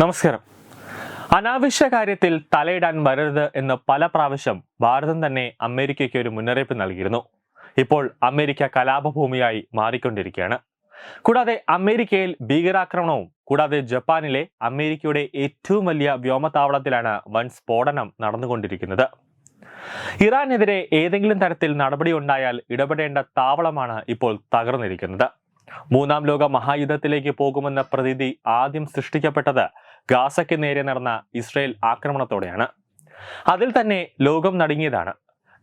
നമസ്കാരം. അനാവശ്യ കാര്യത്തിൽ തലയിടാൻ വരരുത് എന്ന് പല പ്രാവശ്യം ഭാരതം തന്നെ അമേരിക്കയ്ക്ക് ഒരു മുന്നറിയിപ്പ് നൽകിയിരുന്നു. ഇപ്പോൾ അമേരിക്ക കലാപഭൂമിയായി മാറിക്കൊണ്ടിരിക്കുകയാണ്. കൂടാതെ അമേരിക്കയിൽ ഭീകരാക്രമണവും കൂടാതെ ജപ്പാനിലെ അമേരിക്കയുടെ ഏറ്റവും വലിയ വ്യോമത്താവളത്തിലാണ് വൻ സ്ഫോടനം നടന്നുകൊണ്ടിരിക്കുന്നത്. ഇറാനെതിരെ ഏതെങ്കിലും തരത്തിൽ നടപടി ഉണ്ടായാൽ ഇടപെടേണ്ട താവളമാണ് ഇപ്പോൾ തകർന്നിരിക്കുന്നത്. മൂന്നാം ലോക മഹായുദ്ധത്തിലേക്ക് പോകുമെന്ന പ്രതീതി ആദ്യം സൃഷ്ടിക്കപ്പെട്ടത് ഗാസയ്ക്ക് നേരെ നടന്ന ഇസ്രയേൽ ആക്രമണത്തോടെയാണ്. അതിൽ തന്നെ ലോകം നടുങ്ങിയതാണ്.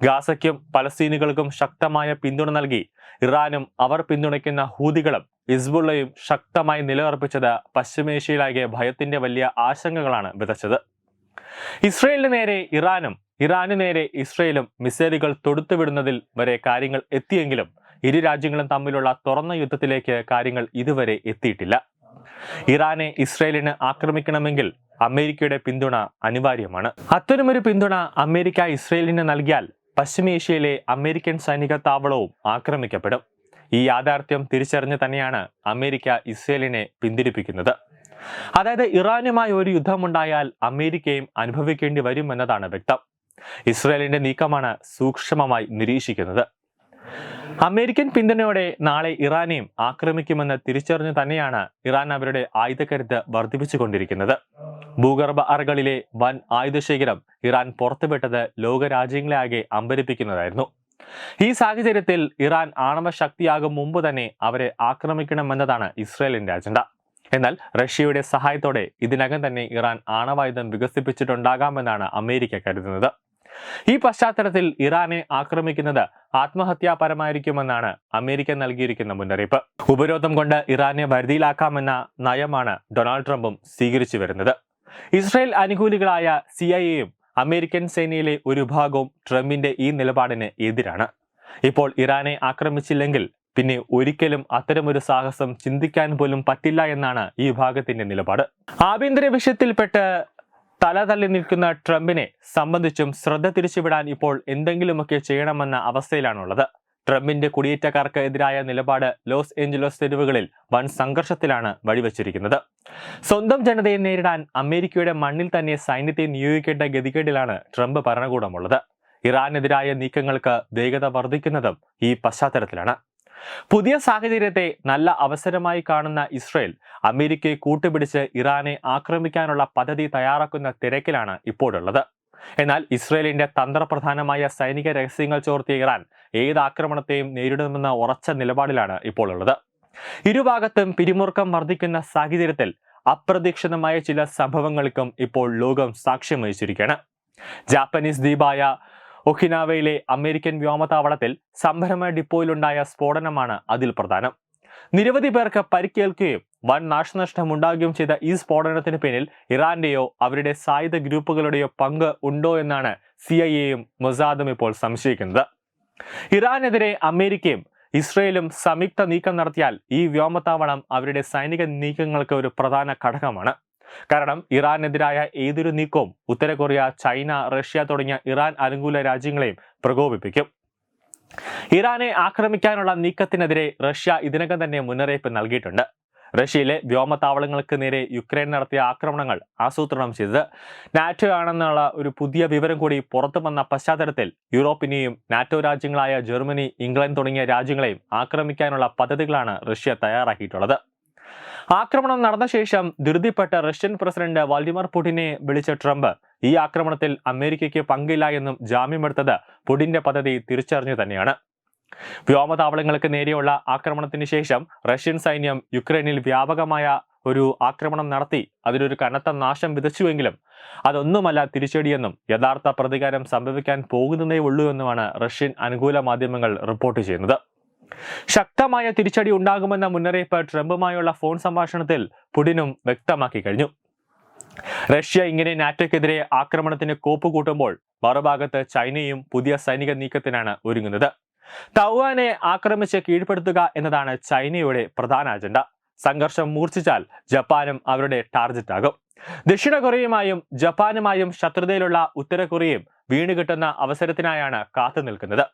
ഗാസയ്ക്കും പലസ്തീനുകൾക്കും ശക്തമായ പിന്തുണ നൽകി ഇറാനും അവർ പിന്തുണയ്ക്കുന്ന ഹൂതികളും ഇസ്ബുള്ളയും ശക്തമായി നിലയുറപ്പിച്ചത് പശ്ചിമേഷ്യയിലാകെ ഭയത്തിന്റെ വലിയ ആശങ്കകളാണ് വിതച്ചത്. ഇസ്രയേലിന് നേരെ ഇറാനും ഇറാനു നേരെ ഇസ്രയേലും മിസൈലുകൾ തൊടുത്തുവിടുന്നതിൽ വരെ കാര്യങ്ങൾ എത്തിയെങ്കിലും ഇരു രാജ്യങ്ങളും തമ്മിലുള്ള തുറന്ന യുദ്ധത്തിലേക്ക് കാര്യങ്ങൾ ഇതുവരെ എത്തിയിട്ടില്ല. ഇറാനെ ഇസ്രയേലിന് ആക്രമിക്കണമെങ്കിൽ അമേരിക്കയുടെ പിന്തുണ അനിവാര്യമാണ്. അത്തരമൊരു പിന്തുണ അമേരിക്ക ഇസ്രയേലിന് നൽകിയാൽ പശ്ചിമേഷ്യയിലെ അമേരിക്കൻ സൈനിക താവളവും ആക്രമിക്കപ്പെടും. ഈ യാഥാർത്ഥ്യം തിരിച്ചറിഞ്ഞ് തന്നെയാണ് അമേരിക്ക ഇസ്രയേലിനെ പിന്തിരിപ്പിക്കുന്നത്. അതായത് ഇറാനുമായി ഒരു യുദ്ധമുണ്ടായാൽ അമേരിക്കയും അനുഭവിക്കേണ്ടി വരും എന്നതാണ് വ്യക്തം. ഇസ്രയേലിന്റെ നീക്കമാണ് സൂക്ഷ്മമായി നിരീക്ഷിക്കുന്നത്. അമേരിക്കൻ പിന്തുണയോടെ നാളെ ഇറാനെയും ആക്രമിക്കുമെന്ന് തിരിച്ചറിഞ്ഞു തന്നെയാണ് ഇറാൻ അവരുടെ ആയുധക്കരുത്ത് വർദ്ധിപ്പിച്ചുകൊണ്ടിരിക്കുന്നത്. ഭൂഗർഭ അറകളിലെ വൻ ആയുധശേഖരം ഇറാൻ പുറത്തുവിട്ടത് ലോകരാജ്യങ്ങളെ ആകെ അമ്പരിപ്പിക്കുന്നതായിരുന്നു. ഈ സാഹചര്യത്തിൽ ഇറാൻ ആണവ ശക്തിയാകും മുമ്പ് തന്നെ അവരെ ആക്രമിക്കണമെന്നതാണ് ഇസ്രയേലിന്റെ അജണ്ട. എന്നാൽ റഷ്യയുടെ സഹായത്തോടെ ഇതിനകം തന്നെ ഇറാൻ ആണവായുധം വികസിപ്പിച്ചിട്ടുണ്ടാകാമെന്നാണ് അമേരിക്ക കരുതുന്നത്. ഈ പശ്ചാത്തലത്തിൽ ഇറാനെ ആക്രമിക്കുന്നത് ആത്മഹത്യാപരമായിരിക്കുമെന്നാണ് അമേരിക്ക നൽകിയിരിക്കുന്ന മുന്നറിയിപ്പ്. ഉപരോധം കൊണ്ട് ഇറാനെ വരുതിയിലാക്കാമെന്ന നയമാണ് ഡൊണാൾഡ് ട്രംപും സ്വീകരിച്ചു വരുന്നത്. ഇസ്രായേൽ അനുകൂലികളായ സി അമേരിക്കൻ സേനയിലെ ഒരു ഭാഗവും ട്രംപിന്റെ ഈ നിലപാടിന് എതിരാണ്. ഇപ്പോൾ ഇറാനെ ആക്രമിച്ചില്ലെങ്കിൽ പിന്നെ ഒരിക്കലും അത്തരമൊരു സാഹസം ചിന്തിക്കാൻ പോലും പറ്റില്ല എന്നാണ് ഈ ഭാഗത്തിന്റെ നിലപാട്. ആഭ്യന്തര വിഷയത്തിൽപ്പെട്ട് തല തള്ളി നിൽക്കുന്ന ട്രംപിനെ സംബന്ധിച്ചും ശ്രദ്ധ തിരിച്ചുവിടാൻ ഇപ്പോൾ എന്തെങ്കിലുമൊക്കെ ചെയ്യണമെന്ന അവസ്ഥയിലാണുള്ളത്. ട്രംപിന്റെ കുടിയേറ്റക്കാർക്ക് എതിരായ നിലപാട് ലോസ് ഏഞ്ചലസ് തെരുവുകളിൽ വൻ സംഘർഷത്തിലാണ് വഴിവെച്ചിരിക്കുന്നത്. സ്വന്തം ജനതയെ നേരിടാൻ അമേരിക്കയുടെ മണ്ണിൽ തന്നെ സൈന്യത്തെ നിയോഗിക്കേണ്ട ഗതികേടിലാണ് ട്രംപ് ഭരണകൂടമുള്ളത്. ഇറാനെതിരായ നീക്കങ്ങൾക്ക് വേഗത വർദ്ധിക്കുന്നതും ഈ പശ്ചാത്തലത്തിലാണ്. പുതിയ സാഹചര്യത്തെ നല്ല അവസരമായി കാണുന്ന ഇസ്രയേൽ അമേരിക്കയെ കൂട്ടുപിടിച്ച് ഇറാനെ ആക്രമിക്കാനുള്ള പദ്ധതി തയ്യാറാക്കുന്ന തിരക്കിലാണ് ഇപ്പോഴുള്ളത്. എന്നാൽ ഇസ്രയേലിന്റെ തന്ത്രപ്രധാനമായ സൈനിക രഹസ്യങ്ങൾ ചോർത്തിയ ഇറാൻ ഏത് ആക്രമണത്തെയും നേരിടുമെന്ന ഉറച്ച നിലപാടിലാണ് ഇപ്പോൾ ഉള്ളത് ഇരുഭാഗത്തും പിരിമുറുക്കം വർദ്ധിക്കുന്ന സാഹചര്യത്തിൽ അപ്രതീക്ഷിതമായ ചില സംഭവങ്ങൾക്കും ഇപ്പോൾ ലോകം സാക്ഷ്യം വഹിച്ചിരിക്കുകയാണ്. ജാപ്പനീസ് ദ്വീപായ ഒഖിനാവയിലെ അമേരിക്കൻ വ്യോമതാവളത്തിൽ സംഭരമ ഡിപ്പോയിലുണ്ടായ സ്ഫോടനമാണ് അതിൽ പ്രധാനം. നിരവധി പേർക്ക് പരിക്കേൽക്കുകയും വൻ നാശനഷ്ടം ഉണ്ടാകുകയും ചെയ്ത ഈ സ്ഫോടനത്തിന് പിന്നിൽ ഇറാന്റെയോ അവരുടെ സായുധ ഗ്രൂപ്പുകളുടെയോ പങ്ക് ഉണ്ടോ എന്നാണ് സി ഐ എയും മൊസാദും ഇപ്പോൾ സംശയിക്കുന്നത്. ഇറാനെതിരെ അമേരിക്കയും ഇസ്രയേലും സംയുക്ത നീക്കം നടത്തിയാൽ ഈ വ്യോമത്താവളം അവരുടെ സൈനിക നീക്കങ്ങൾക്ക് ഒരു പ്രധാന ഘടകമാണ്. കാരണം ഇറാനെതിരായ ഏതൊരു നീക്കവും ഉത്തര കൊറിയ ചൈന റഷ്യ തുടങ്ങിയ ഇറാൻ അനുകൂല രാജ്യങ്ങളെയും പ്രകോപിപ്പിക്കും. ഇറാനെ ആക്രമിക്കാനുള്ള നീക്കത്തിനെതിരെ റഷ്യ ഇതിനകം തന്നെ മുന്നറിയിപ്പ് നൽകിയിട്ടുണ്ട്. റഷ്യയിലെ വ്യോമതാവളങ്ങൾക്ക് നേരെ യുക്രൈൻ നടത്തിയ ആക്രമണങ്ങൾ ആസൂത്രണം ചെയ്തത് നാറ്റോ ആണെന്നുള്ള ഒരു പുതിയ വിവരം കൂടി പുറത്തു വന്ന പശ്ചാത്തലത്തിൽ യൂറോപ്പിനെയും നാറ്റോ രാജ്യങ്ങളായ ജർമ്മനി ഇംഗ്ലണ്ട് തുടങ്ങിയ രാജ്യങ്ങളെയും ആക്രമിക്കാനുള്ള പദ്ധതികളാണ് റഷ്യ തയ്യാറാക്കിയിട്ടുള്ളത്. ആക്രമണം നടന്ന ശേഷം ധൃതിപ്പെട്ട റഷ്യൻ പ്രസിഡന്റ് വാൾഡിമർ പുടിനെ വിളിച്ച ട്രംപ് ഈ ആക്രമണത്തിൽ അമേരിക്കയ്ക്ക് പങ്കില്ല എന്നും ജാമ്യമെടുത്തത് പുടിന്റെ പദ്ധതി തിരിച്ചറിഞ്ഞു തന്നെയാണ്. വ്യോമതാവളങ്ങൾക്ക് നേരെയുള്ള ആക്രമണത്തിന് ശേഷം റഷ്യൻ സൈന്യം യുക്രൈനിൽ വ്യാപകമായ ഒരു ആക്രമണം നടത്തി. അതിലൊരു കനത്ത നാശം വിതച്ചുവെങ്കിലും അതൊന്നുമല്ല തിരിച്ചടിയെന്നും യഥാർത്ഥ പ്രതികാരം സംഭവിക്കാൻ പോകുന്നതേ ഉള്ളൂ എന്നുമാണ് റഷ്യൻ അനുകൂല മാധ്യമങ്ങൾ റിപ്പോർട്ട് ചെയ്യുന്നത്. ശക്തമായ തിരിച്ചടി ഉണ്ടാകുമെന്ന മുന്നറിയിപ്പ് ട്രംപുമായുള്ള ഫോൺ സംഭാഷണത്തിൽ പുടിനും വ്യക്തമാക്കി കഴിഞ്ഞു. റഷ്യ ഇങ്ങനെ നാറ്റോയ്ക്കെതിരെ ആക്രമണത്തിന് കോപ്പ് കൂട്ടുമ്പോൾ മറുഭാഗത്ത് ചൈനയും പുതിയ സൈനിക നീക്കത്തിനാണ് ഒരുങ്ങുന്നത്. തൗവാനെ ആക്രമിച്ച് കീഴ്പ്പെടുത്തുക എന്നതാണ് ചൈനയുടെ പ്രധാന അജണ്ട. സംഘർഷം മൂർച്ഛിച്ചാൽ ജപ്പാനും അവരുടെ ടാർഗറ്റ് ആകും. ദക്ഷിണ കൊറിയയുമായും ജപ്പാനുമായും ശത്രുതയിലുള്ള ഉത്തര കൊറിയയും വീണുകിട്ടുന്ന അവസരത്തിനായാണ് കാത്തു നിൽക്കുന്നത്.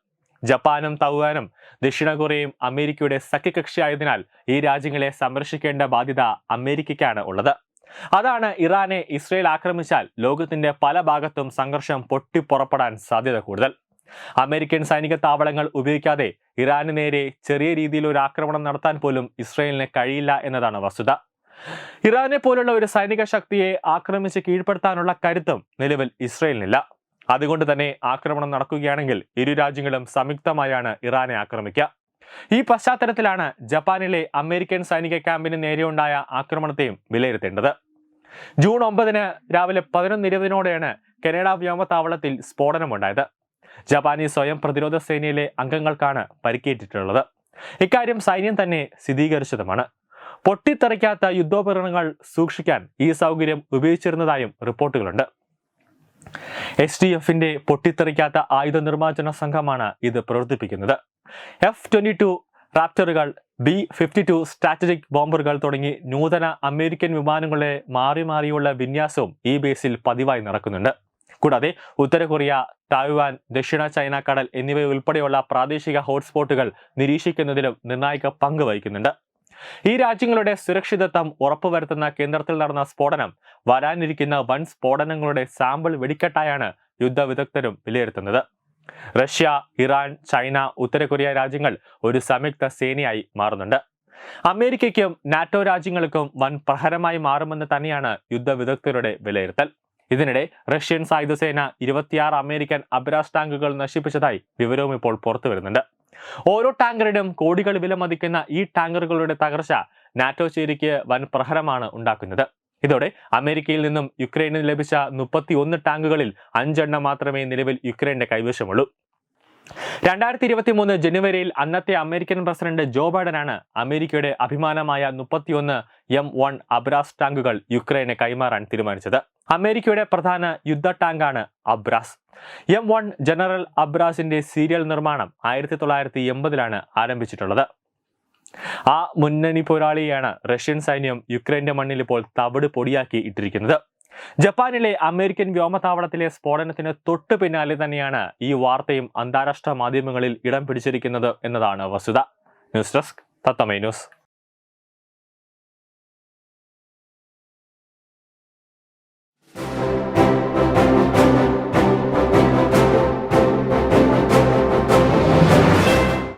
ജപ്പാനും തവാനും ദക്ഷിണ കൊറിയയും അമേരിക്കയുടെ സഖ്യകക്ഷിയായതിനാൽ ഈ രാജ്യങ്ങളെ സംരക്ഷിക്കേണ്ട ബാധ്യത അമേരിക്കയ്ക്കാണ് ഉള്ളത്. അതാണ് ഇറാനെ ഇസ്രയേൽ ആക്രമിച്ചാൽ ലോകത്തിന്റെ പല ഭാഗത്തും സംഘർഷം പൊട്ടിപ്പുറപ്പെടാൻ സാധ്യത കൂടുതൽ. അമേരിക്കൻ സൈനിക താവളങ്ങൾ ഉപയോഗിക്കാതെ ഇറാന് നേരെ ചെറിയ രീതിയിൽ ഒരു ആക്രമണം നടത്താൻ പോലും ഇസ്രയേലിന് കഴിയില്ല എന്നതാണ് വസ്തുത. ഇറാനെ പോലുള്ള ഒരു സൈനിക ശക്തിയെ ആക്രമിച്ച് കീഴ്പ്പെടുത്താനുള്ള കരുത്തും നിലവിൽ ഇസ്രയേലിനില്ല. അതുകൊണ്ട് തന്നെ ആക്രമണം നടക്കുകയാണെങ്കിൽ ഇരു രാജ്യങ്ങളും സംയുക്തമായാണ് ഇറാനെ ആക്രമിക്കുക ഈ പശ്ചാത്തലത്തിലാണ് ജപ്പാനിലെ അമേരിക്കൻ സൈനിക ക്യാമ്പിന് നേരെയുണ്ടായ ആക്രമണത്തെയും വിലയിരുത്തേണ്ടത്. ജൂൺ ഒമ്പതിന് രാവിലെ പതിനൊന്ന് ഇരുപതിനോടെയാണ് കനഡ വ്യോമതാവളത്തിൽ സ്ഫോടനമുണ്ടായത്. ജപ്പാനീസ് സ്വയം പ്രതിരോധ സേനയിലെ അംഗങ്ങൾക്കാണ് പരിക്കേറ്റിട്ടുള്ളത്. ഇക്കാര്യം സൈന്യം തന്നെ സ്ഥിരീകരിച്ചതുമാണ്. പൊട്ടിത്തെറിക്കാത്ത യുദ്ധോപകരണങ്ങൾ സൂക്ഷിക്കാൻ ഈ സൗകര്യം ഉപയോഗിച്ചിരുന്നതായും റിപ്പോർട്ടുകളുണ്ട്. എസ് ഡി എഫിന്റെ പൊട്ടിത്തെറിക്കാത്ത ആയുധ നിർമ്മാർജന സംഘമാണ് ഇത് പ്രവർത്തിപ്പിക്കുന്നത്. എഫ് ട്വന്റി ടു റാപ്റ്ററുകൾ ബി ഫിഫ്റ്റി ടു സ്ട്രാറ്റജിക് ബോംബറുകൾ തുടങ്ങി നൂതന അമേരിക്കൻ വിമാനങ്ങളെ മാറി മാറിയുള്ള വിന്യാസവും ഈ ബേസിൽ പതിവായി നടക്കുന്നുണ്ട്. കൂടാതെ ഉത്തര കൊറിയ തായ്വാൻ ദക്ഷിണ ചൈന കടൽ എന്നിവയുൾപ്പെടെയുള്ള പ്രാദേശിക ഹോട്ട്സ്പോട്ടുകൾ നിരീക്ഷിക്കുന്നതിലും നിർണായക പങ്ക് വഹിക്കുന്നുണ്ട്. ഈ രാജ്യങ്ങളുടെ സുരക്ഷിതത്വം ഉറപ്പുവരുത്തുന്ന കേന്ദ്രത്തിൽ നടന്ന സ്ഫോടനം വരാനിരിക്കുന്ന വൻ സ്ഫോടനങ്ങളുടെ സാമ്പിൾ വെടിക്കെട്ടായാണ് യുദ്ധവിദഗ്ധരും വിലയിരുത്തുന്നത്. റഷ്യ ഇറാൻ ചൈന ഉത്തര കൊറിയ രാജ്യങ്ങൾ ഒരു സംയുക്ത സേനയായി മാറുന്നുണ്ട്. അമേരിക്കയ്ക്കും നാറ്റോ രാജ്യങ്ങൾക്കും വൻ പ്രഹരമായി മാറുമെന്ന് തന്നെയാണ് യുദ്ധവിദഗ്ധരുടെ വിലയിരുത്തൽ. ഇതിനിടെ റഷ്യൻ സായുധസേന ഇരുപത്തിയാറ് അമേരിക്കൻ അബ്രാസ് ടാങ്കുകൾ നശിപ്പിച്ചതായി വിവരവും ഇപ്പോൾ പുറത്തു വരുന്നുണ്ട് ഓരോ ടാങ്കറിനും കോടികൾ വിലമതിക്കുന്ന ഈ ടാങ്കറുകളുടെ തകർച്ച നാറ്റോ ചേരിക്ക് വൻ പ്രഹരമാണ് ഉണ്ടാക്കുന്നത്. ഇതോടെ അമേരിക്കയിൽ നിന്നും യുക്രൈനിന് ലഭിച്ച മുപ്പത്തി ഒന്ന് ടാങ്കുകളിൽ അഞ്ചെണ്ണം മാത്രമേ നിലവിൽ യുക്രൈന്റെ കൈവശമുള്ളൂ. രണ്ടായിരത്തി ഇരുപത്തി മൂന്ന് ജനുവരിയിൽ അന്നത്തെ അമേരിക്കൻ പ്രസിഡന്റ് ജോ ബൈഡനാണ് അമേരിക്കയുടെ അഭിമാനമായ മുപ്പത്തിയൊന്ന് എം വൺ അബ്രാസ് ടാങ്കുകൾ യുക്രൈന് കൈമാറാൻ തീരുമാനിച്ചത്. അമേരിക്കയുടെ പ്രധാന യുദ്ധ ടാങ്കാണ് അബ്രാസ്. എം വൺ ജനറൽ അബ്രാസിന്റെ സീരിയൽ നിർമ്മാണം ആയിരത്തി തൊള്ളായിരത്തി എൺപതിലാണ് ആരംഭിച്ചിട്ടുള്ളത്. ആ മുന്നണി പോരാളിയാണ് റഷ്യൻ സൈന്യം യുക്രൈന്റെ മണ്ണിൽ ഇപ്പോൾ തവിട് പൊടിയാക്കി ഇട്ടിരിക്കുന്നത്. ജപ്പാനിലെ അമേരിക്കൻ വ്യോമതാവളത്തിലെ സ്ഫോടനത്തിന് തൊട്ടു പിന്നാലെ തന്നെയാണ് ഈ വാർത്തയും അന്താരാഷ്ട്ര മാധ്യമങ്ങളിൽ ഇടം പിടിച്ചിരിക്കുന്നത് എന്നതാണ് വസ്തുത. ന്യൂസ് ഡെസ്ക് തത്തമൈ ന്യൂസ്.